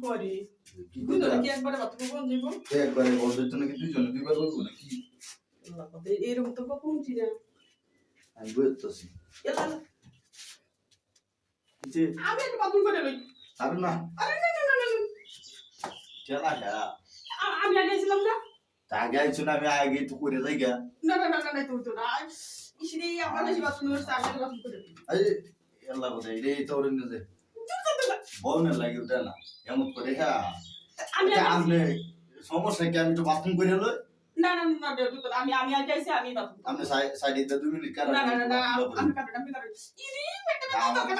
করে? কি একবারে বাথরুমে একবারে দুইবার বলব নাকি? এরকম তো না। আমি বুঝতেছি এলা যে আমি একটু বাথরুম করে লই। আরে না। আরে না না না না, না। চেলা গা আ- আমি আগে ছিলাম না? তা আগে আইছো না আমি আগে তো করে যাই গা না না না না না তুই তো না। ইসরে আমার বেশি বাথরুমে হচ্ছে আমি আগে বাথরুম করে লই আরে আল্লাহ কথা রে তো রে না যে বউনে লাগে ওটা না এমন করে হ্যাঁ আপনি সমস্যা কি? আমি তো বাথরুম করে লই। না না না না না, আমি আমি আগে আইছি আমি বাথরুম। আপনি সাইডে তো দুই মিনিট কারণ না না না না আমি কাটে আমি কাটে ইরে পেটে ব্যথা দরকার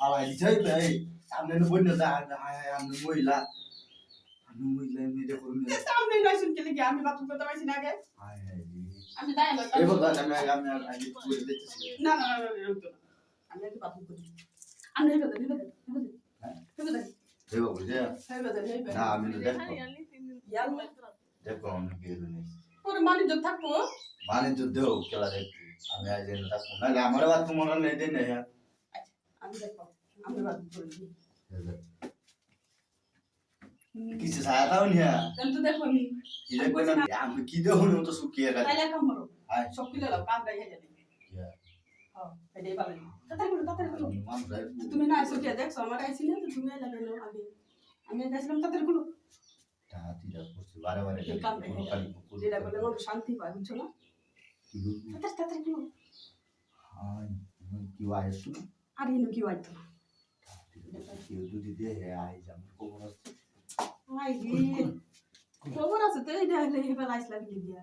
আলাই যাই ভাই আপনি নো বন্য দা আপনি মহিলা। আপনি মহিলা এমনি দেখো সামনে নয় শুনকে লিখে আমি বাথরুম করতে পারছি না আগে? হায় আমি বলতে আমি আমি আগে করে দিতেছি না না না। আমি আগে বাথরুম করি। আমি হেবে হেবে হেবে? হেবে দেন এই হেবে হেবে না আমি তো দেখো। ইয়ার দেখো আমি কি জানি পরে মানিজ্য থাকব? মানে তো দেও খেলা দেখতে। আমি আজ এনে থাকব। নাহলে আমার বাদ তো মনে নেই দেন আমি দেখো আমি বাথরুম করে দিই। কিছু ছায়া দাও নিয়া কিন্তু দেখো আমি কি দেখবে না? আমি কি দেবো না? তো শুকিয়ে গেছে। তাইলে কাম করো। হায়। সব কিলে লাও কাম রাই হেজে দিই হ্যাঁ এটাই ভালো তাড়াতাড়ি করো তাড়াতাড়ি করো। তো তুমি না কে দেখছ আমার আইছি না তো তুমি আইলা কেন আগে। আমি গেছিলাম তাড়াতাড়ি করো। হাতিটা করছে বারে বারে হয়ে গেল। যেটা করলে আমার শান্তি পায় বুঝছ না? তাড়াতাড়ি তাড়াতাড়ি করো। কি আয় আর কি হয়তো কেউ যদি দে আই যাম খবর আছে। আই রে খবর আছে তো এইটা হলে এবার আইসলা কি দিয়া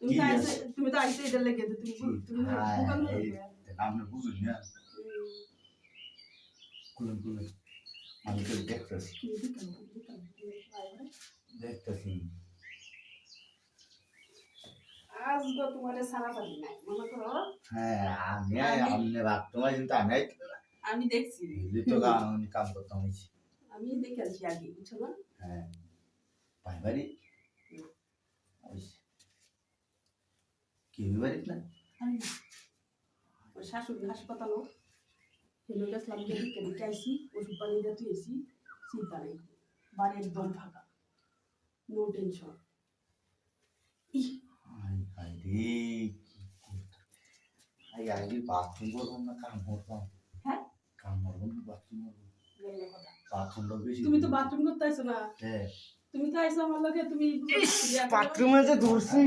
তুমি তো আইসে তুমি তো আইসে এটা লেগে তো তুমি তুমি দোকান বুঝুন না কুলেন কুলেন আমি তো দেখতেছি দেখতেছি আজ তোমার সারা পারি মনে করো হ্যাঁ আমি আপনি ভাবতাম কিন্তু আমি আমি দেখছি তো কাম করতাম হয়েছি আমি দেখে আসি আগে বুঝছ না হ্যাঁ ভাই বাড়ি কি বাড়ি না? আমি না। ওই শাশুড়ি হাসপাতালও। হেলো গেছিলাম ওষুধ পানি দিয়ে তুই এসি চিন্তা নেই। বাড়ি একদম ফাঁকা। নো টেনশন হাই হাই রে আই বাথরুম করব না কাম করতাম হ্যাঁ? কাম করব না বাথরুম করব। তুমি তো বাথরুম করতে আইছো না। হ্যাঁ। তুমি তো আইছো আমার লগে তুমি বাথরুমে যে ধরছে।